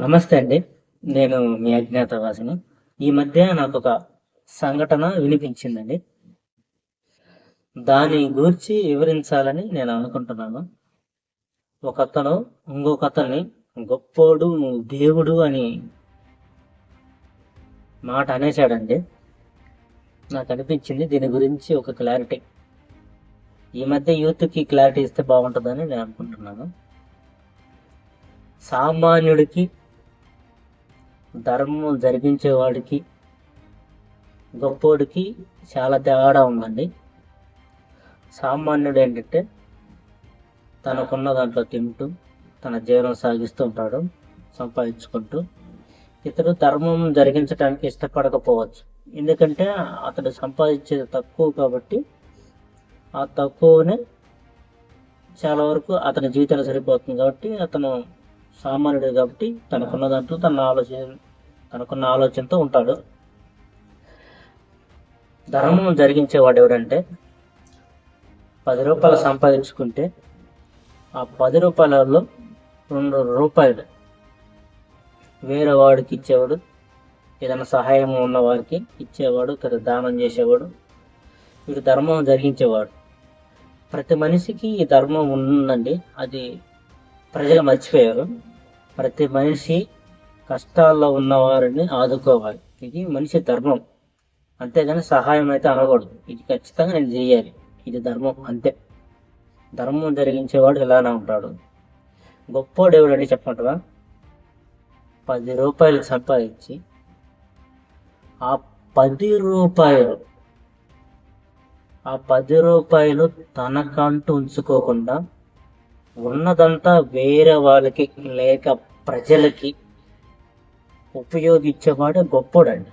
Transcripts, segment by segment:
నమస్తే అండి. నేను మీ అజ్ఞాతవాసిని. ఈ మధ్య నాకు ఒక సంఘటన వినిపించిందండి. దాని గురించి వివరించాలని నేను అనుకుంటున్నాను. ఒక అతను ఇంకొక అతన్ని గొప్పోడు దేవుడు అని మాట అనేసాడండి నాకు అనిపించింది దీని గురించి ఒక క్లారిటీ. ఈ మధ్య యూత్కి క్లారిటీ ఇస్తే బాగుంటుందని నేను అనుకుంటున్నాను. సామాన్యుడికి ధర్మం జరిగించేవాడికి గొప్పోడికి చాలా తేడా ఉందండి. సామాన్యుడు ఏంటంటే తనకున్న దాంట్లో తింటూ తన జీవనం సాగిస్తూ ఉంటాడు సంపాదించుకుంటూ. ఇతడు ధర్మం జరిగించడానికి ఇష్టపడకపోవచ్చు. ఎందుకంటే అతడు సంపాదించేది తక్కువ కాబట్టి ఆ తక్కువనే చాలా వరకు అతని జీవితంలో సరిపోతుంది కాబట్టి అతను సామాన్యుడు కాబట్టి తనకున్న దాంట్లో తన ఆలోచన తనకున్న ఆలోచనతో ఉంటాడు. ధర్మం జరిగించేవాడు ఎవడంటే పది రూపాయలు సంపాదించుకుంటే ఆ పది రూపాయలలో రెండు రూపాయలు వేరే వాడికి ఇచ్చేవాడు ఏదైనా సహాయం ఉన్న వారికి ఇచ్చేవాడు లేదా దానం చేసేవాడు వీడు ధర్మం జరిగించేవాడు. ప్రతి మనిషికి ఈ ధర్మం ఉందండి అది ప్రజలు మర్చిపోయారు. ప్రతి మనిషి కష్టాల్లో ఉన్నవారిని ఆదుకోవాలి. ఇది మనిషి ధర్మం. అంతేగాని సహాయం అయితే అనకూడదు ఇది ఖచ్చితంగా నేను చేయాలి. ఇది ధర్మం అంతే. ధర్మం జరిగించేవాడు ఇలానే ఉంటాడు. గొప్పోడు ఎవడని చెప్పమంటారా పది రూపాయలు సంపాదించి ఆ పది రూపాయలు ఆ పది రూపాయలు తనకంటూ ఉంచుకోకుండా ఉన్నదంతా వేరే వాళ్ళకి లేక ప్రజలకి ఉపయోగించేవాడు గొప్పోడండి.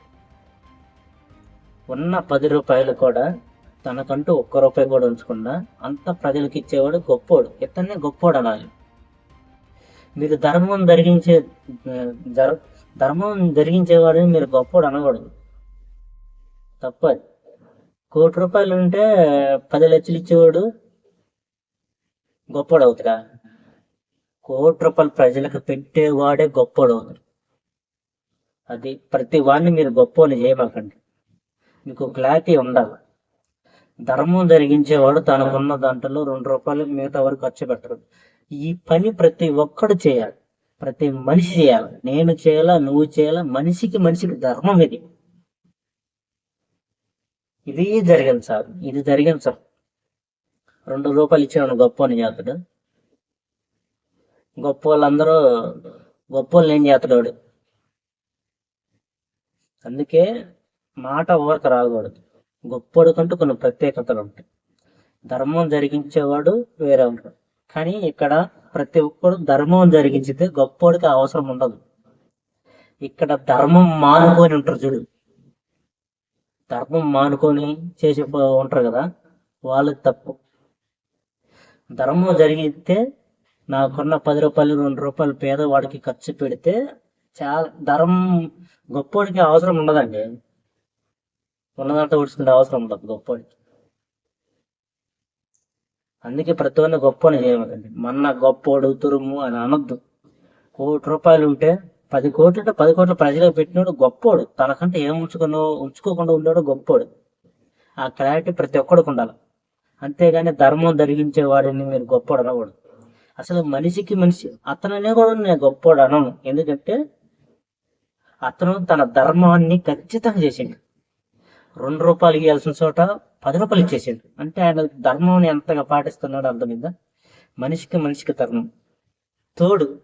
ఉన్న పది రూపాయలు కూడా తనకంటూ ఒక్క రూపాయి కూడా ఉంచకుండా అంత ప్రజలకు ఇచ్చేవాడు గొప్పోడు. ఇతన్నే గొప్పోడు అనాలి. మీరు ధర్మం జరిగించే జర ధర్మం జరిగించేవాడిని మీరు గొప్పోడు అనకూడదు. తప్పది కోటి రూపాయలు ఉంటే పది లక్షలు ఇచ్చేవాడు గొప్పోడు అవుతాడా? కోటి రూపాయలు ప్రజలకు పెట్టేవాడే గొప్పోడు అది ప్రతి వాడిని మీరు గొప్పని చేయమాకండి. మీకు క్లారిటీ ఉండాలి. ధర్మం జరిగించేవాడు తనకున్న దాంట్లో రెండు రూపాయలు మిగతా వరకు ఖర్చు పెట్టరు. ఈ పని ప్రతి ఒక్కడు చేయాలి. ప్రతి మనిషి చేయాలి. నేను చేయాలా నువ్వు చేయాలా మనిషికి మనిషికి ధర్మం ఇది. ఇది జరిగింది సార్. ఇది జరిగింది సార్. రెండు రూపాయలు ఇచ్చిన గొప్ప అని చేస్తాడు గొప్ప వాళ్ళందరూ గొప్ప వాళ్ళు ఏం చేస్తాడు అందుకే మాట ఊరక రాకూడదు. గొప్పోడికంటూ కొన్ని ప్రత్యేకతలు ఉంటాయి. ధర్మం జరిగించేవాడు వేరే ఉంటాడు కానీ ఇక్కడ ప్రతి ఒక్కడు ధర్మం జరిగించితే గొప్పోడికి అవసరం ఉండదు. ఇక్కడ ధర్మం మానుకొని ఉంటారు చూడు. ధర్మం మానుకొని చేసి ఉంటారు కదా వాళ్ళకి తప్పు. ధర్మం జరిగితే నాకున్న పది రూపాయలు రెండు రూపాయలు పేదవాడికి ఖర్చు పెడితే చాలా ధరం గొప్పోడికి అవసరం ఉండదండి. ఉన్నదంతా ఉడుచుకుంటే అవసరం ఉండదు గొప్పోడికి. అందుకే ప్రతి ఒక్కరిని గొప్పని చేయమండి మన గొప్పోడు తురుము అని అనొద్దు. కోటి రూపాయలు ఉంటే పది కోట్లు అంటే పది కోట్ల ప్రజలకు పెట్టినోడు గొప్పోడు. తనకంటే ఏం ఉంచుకుని ఉంచుకోకుండా ఉండేవాడు గొప్పోడు. ఆ క్లారిటీ ప్రతి ఒక్కడికి ఉండాలి. అంతేగాని ధర్మం జరిగించే వాడిని మీరు గొప్పోడు అనకూడదు. అసలు మనిషికి మనిషి అతననే కూడా నేను గొప్పోడు అనను ఎందుకంటే అతను తన ధర్మాన్ని ఖచ్చితంగా చేసిండు. రెండు రూపాయలు ఇవ్వాల్సిన చోట పది రూపాయలు ఇచ్చేసిండు. అంటే ఆయన ధర్మం ఎంతగా పాటిస్తున్నాడు అర్థం మీద మనిషికి మనిషికి ధర్మం. తోడు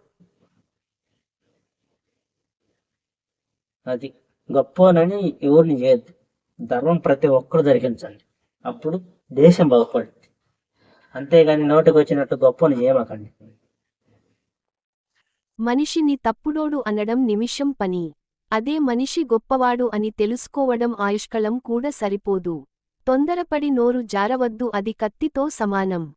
అది గొప్పనని ఎవరిని చేయద్దు. ధర్మం ప్రతి ఒక్కరు ధరించండి. అప్పుడు దేశం బాగుపడుతుంది. అంతేగాని నోటికి వచ్చినట్టు గొప్పను ఏమకండి. మనిషిని తప్పుడోడు అనడం నిమిషం పని. అదే మనిషి గొప్పవాడు అని తెలుసుకోవడం ఆయుష్కళం కూడా సరిపోదు. తొందరపడి నోరు జారవద్దు అది కత్తితో సమానం.